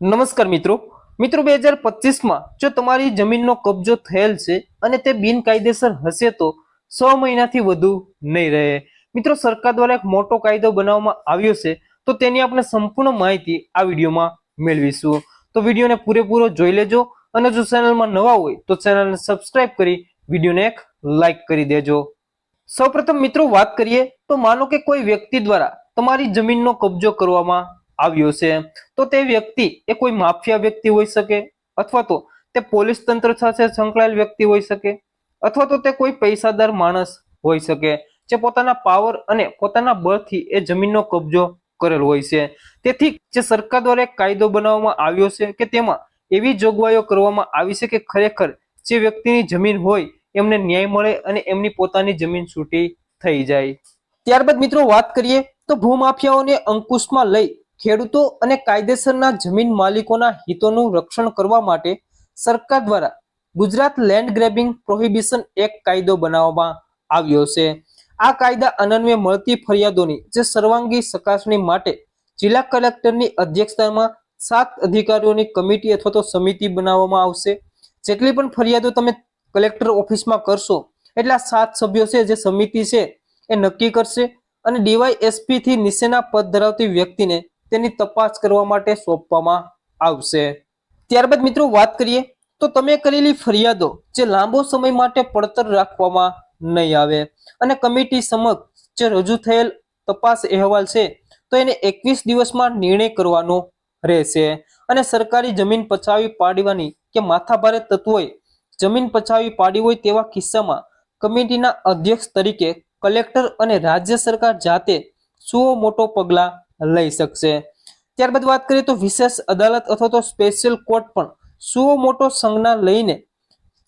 નમસ્કાર મિત્રો. મિત્રો બે હજાર પચીસમાં જો તમારી જમીનનો કબજો થયેલ છે અને તે બિનકાયદેસર હશે તો છ મહિનાથી વધુ નહીં રહે. મિત્રો સરકાર દ્વારા એક મોટો કાયદો બનાવવામાં આવ્યો છે તો તેની આપણે સંપૂર્ણ માહિતી આ વિડીયોમાં મેળવીશું. તો વિડીયોને પૂરેપૂરો જોઈ લેજો અને જો ચેનલમાં નવા હોય તો ચેનલને સબસ્ક્રાઇબ કરી વિડીયોને એક લાઈક કરી દેજો. સૌપ્રથમ મિત્રો વાત કરીએ તો માનો કે કોઈ વ્યક્તિ દ્વારા તમારી જમીનનો કબજો કરવામાં આવ્યો છે, તો તે વ્યક્તિ એ કોઈ માફિયા વ્યક્તિ હોઈ શકે અથવા તો તે પોલીસ તંત્ર સાથે સંકળાયેલ વ્યક્તિ હોઈ શકે અથવા તો તે કોઈ પૈસાદાર માણસ હોઈ શકે જે પોતાના પાવર અને પોતાના બળથી એ જમીનનો કબજો કરેલ હોય છે. તેથી જે સરકાર દ્વારા એક કાયદો બનાવવામાં આવ્યો છે કે તેમાં એવી જોગવાઈઓ કરવામાં આવી છે કે ખરેખર જે વ્યક્તિની જમીન હોય એમને ન્યાય મળે અને એમની પોતાની જમીન છૂટી થઈ જાય. ત્યારબાદ મિત્રો વાત કરીએ તો ભૂમાફિયાઓને અંકુશમાં લઈ ખેડૂતો અને કાયદેસરના જમીન માલિકોના હિતોનું રક્ષણ કરવા માટે સરકાર દ્વારા ગુજરાત લેન્ડ ગ્રેબિંગ પ્રોહિબિશન એક કાયદો બનાવવામાં આવ્યો છે. આ કાયદા અનન્વયે મળતી ફરિયાદોની જે સર્વાંગી ચકાસણી માટે જિલ્લા કલેક્ટરની અધ્યક્ષતામાં સાત અધિકારીઓની કમિટી અથવા તો સમિતિ બનાવવામાં આવશે. જેટલી પણ ફરિયાદો તમે કલેક્ટર ઓફિસમાં કરશો, એટલા સાત સભ્યો છે જે સમિતિ છે એ નક્કી કરશે અને ડીવાયએસપી થી નીચેના પદ ધરાવતી વ્યક્તિને તેની તપાસ કરવા માટે સોંપવામાં આવશે. ત્યારબાદ મિત્રો વાત કરીએ તો તમે કરેલી ફરિયાદો જે લાંબો સમય માટે પડતર રાખવામાં નહીં આવે અને કમિટી સમક્ષ જે રજૂ થયેલ તપાસ અહેવાલ છે, તો એને એકવીસ દિવસમાં નિર્ણય કરવાનો રહેશે. અને સરકારી જમીન પચાવી પાડવાની કે માથાભારે તત્વોએ જમીન પચાવી પાડી હોય તેવા કિસ્સામાં કમિટીના અધ્યક્ષ તરીકે કલેક્ટર અને રાજ્ય સરકાર જાતે સુઓ મોટો પગલા લઈ શકશે. ત્યારબાદ વાત કરીએ તો વિશેષ અદાલત અથવા તો સ્પેશિયલ કોર્ટ પણ સુઓ મોટો સંજ્ઞા લઈને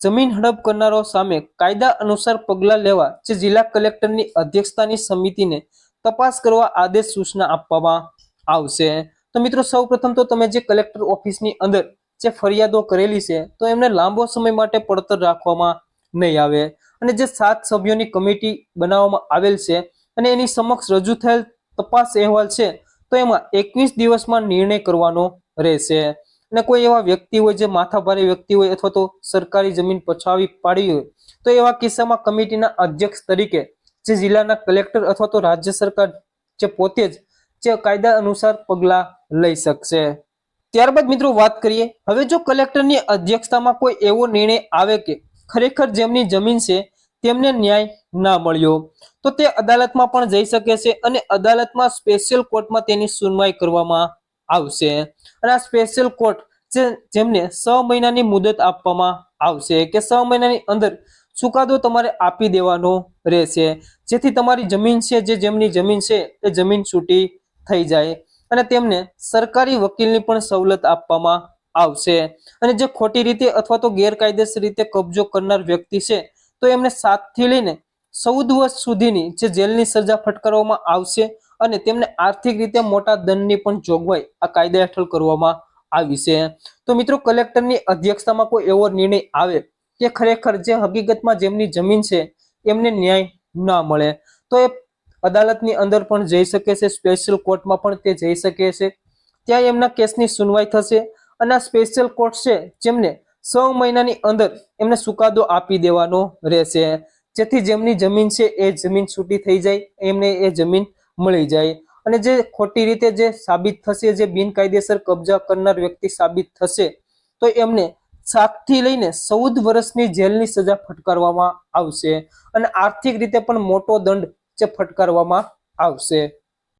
જમીન હડપ કરનારો સામે કાયદા અનુસાર પગલાં લેવા જે જિલ્લા કલેક્ટરની અધ્યક્ષતાની સમિતિને તપાસ કરવા આદેશ સૂચના આપવામાં આવશે. તો મિત્રો સૌપ્રથમ તો તમે જે કલેક્ટર ઓફિસની અંદર જે ફરિયાદો કરેલી છે, તો એમને લાંબો સમય માટે પડતર રાખવામાં નહીં આવે. અને જે સાત સભ્યોની કમિટી બનાવવામાં આવેલ છે અને એની સમક્ષ રજૂ થયેલ તપાસ અહેવાલ છે, તો એમાં એકવીસ દિવસમાં નિર્ણય કરવાનો રહેશે. અને કોઈ એવા વ્યક્તિ હોય જે માથાભારે વ્યક્તિ હોય અથવા તો સરકારી જમીન પછાવી પાડી હોય, તો એવા કિસ્સામાં કમિટીના અધ્યક્ષ તરીકે જે જિલ્લાના કલેક્ટર અથવા તો રાજ્ય સરકાર જે પોતે જ જે કાયદા અનુસાર પગલા લઈ શકશે. ત્યારબાદ મિત્રો વાત કરીએ, હવે જો કલેક્ટરની અધ્યક્ષતામાં કોઈ એવો નિર્ણય આવે કે ખરેખર જેમની જમીન છે તેમને ન્યાય ના મળ્યો. તો તે અદાલતમાં પણ જઈ શકે છે અને અદાલતમાં સ્પેશિયલ કોર્ટમાં તેની સુનવાઈ કરવામાં આવશે. અને આ સ્પેશિયલ કોર્ટ જેમને છ મહિનાની મુદત આપવામાં આવશે કે છ મહિનાની અંદર ચુકાદો તમારે આપી દેવાનો રહેશે. જેથી તમારી જમીન છે, જે જેમની જમીન છે, એ જમીન છૂટી થઈ જાય. અને તેમને સરકારી વકીલની પણ સવલત આપવામાં આવશે. અને જે ખોટી રીતે અથવા તો ગેરકાયદેસર રીતે કબજો કરનાર વ્યક્તિ છે તો એમને સાતથી લઈને ચૌદ વર્ષ સુધીની જે જેલની સજા ફટકારવામાં આવશે અને તેમને આર્થિક રીતે મોટા દંડની પણ જોગવાઈ આ કાયદા હેઠળ કરવામાં આવી છે. તો મિત્રો, કલેક્ટરની અધ્યક્ષતામાં કોઈ એવો નિર્ણય આવે કે ખરેખર જે હકીકતમાં જેમની જમીન છે, એમને ન્યાય ના મળે, તો એ અદાલતની અંદર પણ જઈ શકે છે સ્પેશિયલ કોર્ટમાં પણ તે જઈ શકે છે. ત્યાં એમના કેસની સુનવાઈ થશે અને આ સ્પેશિયલ કોર્ટ છે જેમને છ મહિનાની અંદર એમને ચુકાદો આપી દેવાનો રહેશે. જેથી જેમની જમીન છે એ જમીન છૂટી થઈ જાય, એમને એ જમીન મળી જાય. અને જે ખોટી રીતે જે સાબિત થશે, જે બિનકાયદેસર કબજા કરનાર વ્યક્તિ સાબિત થશે, તો એમને સાતથી લઈને ચૌદ વર્ષની જેલની સજા ફટકારવામાં આવશે. અને આર્થિક રીતે પણ મોટો દંડ જે ફટકારવામાં આવશે.